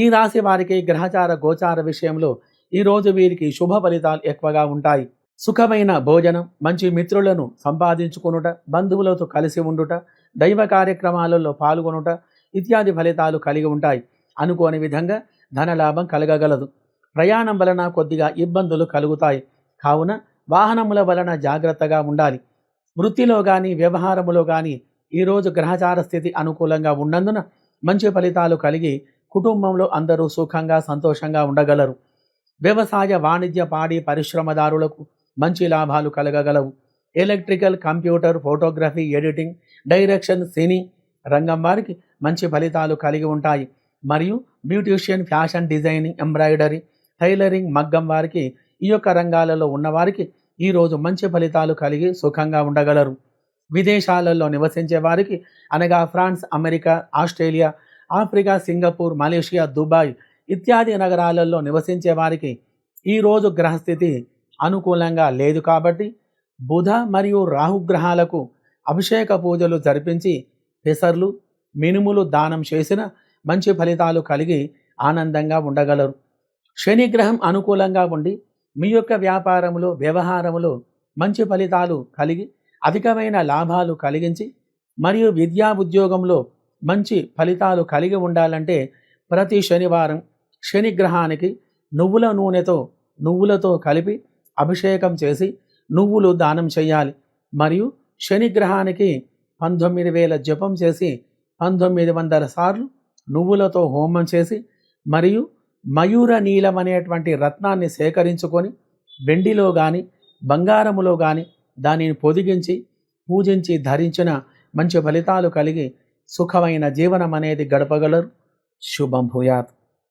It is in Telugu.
ఈ రాశి వారికి గ్రహచార గోచార విషయంలో ఈరోజు వీరికి శుభ ఫలితాలు ఎక్కువగా ఉంటాయి. సుఖమైన భోజనం మంచి మిత్రులను సంపాదించుకొనుట బంధువులతో కలిసి ఉండుట దైవ కార్యక్రమాలలో పాల్గొనుట ఇత్యాది ఫలితాలు కలిగి ఉంటాయి. అనుకోని విధంగా ధనలాభం కలగగలదు. ప్రయాణం వలన కొద్దిగా ఇబ్బందులు కలుగుతాయి. కావున వాహనముల వలన జాగ్రత్తగా ఉండాలి. వృత్తిలో కానీ వ్యవహారములో కానీ ఈరోజు గ్రహచార స్థితి అనుకూలంగా ఉన్నందున మంచి ఫలితాలు కలిగి కుటుంబంలో అందరూ సుఖంగా సంతోషంగా ఉండగలరు. వ్యవసాయ వాణిజ్య పాడి పరిశ్రమదారులకు మంచి లాభాలు కలగగలవు. Electrical computer photography editing direction cine రంగం వారికి మంచి ఫలితాలు కలిగి ఉంటాయి. మరియు beautician fashion designing embroidery tailoring మగ్గం వారికి ఈ యొక్క రంగాలలో ఉన్నవారికి ఈరోజు మంచి ఫలితాలు కలిగి సుఖంగా ఉండగలరు. విదేశాలలో నివసించే వారికి అనగా France America Australia Africa Singapore Malaysia Dubai ఇత్యాది నగరాలలో నివసించే వారికి ఈరోజు గ్రహస్థితి అనుకూలంగా లేదు కాబట్టి బుధ మరియు రాహుగ్రహాలకు అభిషేక పూజలు జరిపించి పెసర్లు మినుములు దానం చేసిన మంచి ఫలితాలు కలిగి ఆనందంగా ఉండగలరు. శని గ్రహం అనుకూలంగా ఉండి మీ యొక్క వ్యాపారములో వ్యవహారములో మంచి ఫలితాలు కలిగి అధికమైన లాభాలు కలిగించి మరియు విద్యా ఉద్యోగంలో మంచి ఫలితాలు కలిగి ఉండాలంటే ప్రతి శనివారం శనిగ్రహానికి నువ్వుల నూనెతో నువ్వులతో కలిపి అభిషేకం చేసి నువ్వులు దానం చేయాలి. మరియు శనిగ్రహానికి పంతొమ్మిది వేల జపం చేసి పంతొమ్మిది వందల సార్లు నువ్వులతో హోమం చేసి మరియు మయూర నీలం అనేటువంటి రత్నాన్ని సేకరించుకొని వెండిలో కానీ బంగారములో కానీ దానిని పొదిగించి పూజించి ధరించిన మంచి ఫలితాలు కలిగి సుఖమైన జీవనం అనేది గడపగలరు. శుభం భూయాత్.